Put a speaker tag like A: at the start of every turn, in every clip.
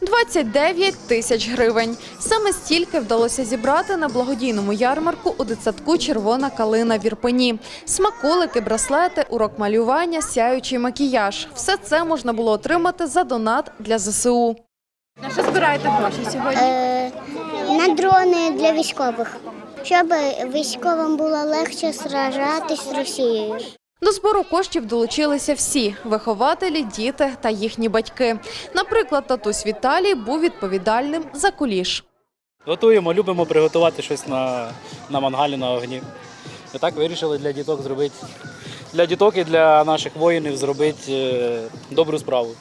A: 29 тисяч гривень. Саме стільки вдалося зібрати на благодійному ярмарку у дитсадку Червона калина в Ірпені. Смаколики, браслети, урок малювання, сяючий макіяж. Все це можна було отримати за донат для ЗСУ.
B: На що збираєте гроші сьогодні?
C: Е, на дрони для військових, щоб військовим було легше сражатись з Росією.
A: До збору коштів долучилися всі вихователі, діти та їхні батьки. Наприклад, татусь Віталій був відповідальним за куліш.
D: Готуємо, любимо приготувати щось на, на мангалі на огні. І так вирішили для діток зробити для діток і для наших воїнів зробити е, добру справу.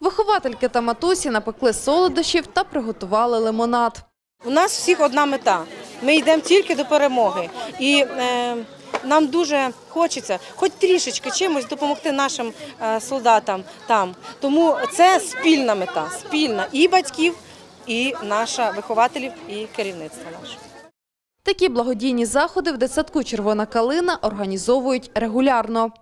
A: Виховательки та матусі напекли солодощів та приготували лимонад.
E: У нас всіх одна мета. Ми йдемо тільки до перемоги. І е, нам дуже хочеться, хоч трішечки чимось допомогти нашим е, солдатам там. Тому це спільна мета, спільна і батьків, і наша вихователів, і керівництва нашого.
A: Такі благодійні заходи в дитсадку Червона калина організовують регулярно.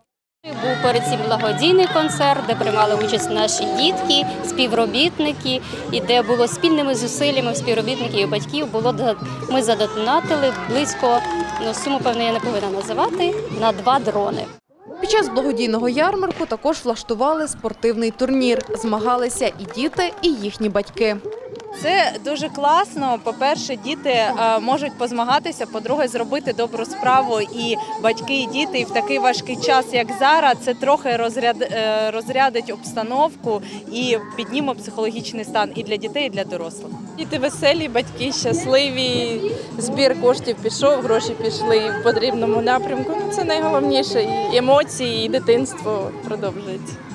F: Був перед цим благодійний концерт, де приймали участь наші дітки, співробітники, і де було спільними зусиллями співробітників і батьків. Було ми задонатили близько ну суму, певно, я не повинна називати на два дрони.
A: Під час благодійного ярмарку також влаштували спортивний турнір. Змагалися і діти, і їхні батьки.
G: Це дуже класно. По-перше, діти е, можуть позмагатися, по-друге, зробити добру справу. І батьки, і діти, і в такий важкий час, як зараз, це трохи розряд, е, розрядить обстановку і підніме психологічний стан і для дітей, і для дорослих. Діти веселі, батьки щасливі. Збір коштів пішов, гроші пішли в потрібному напрямку. Ну, це найголовніше. І емоції, і дитинство продовжується.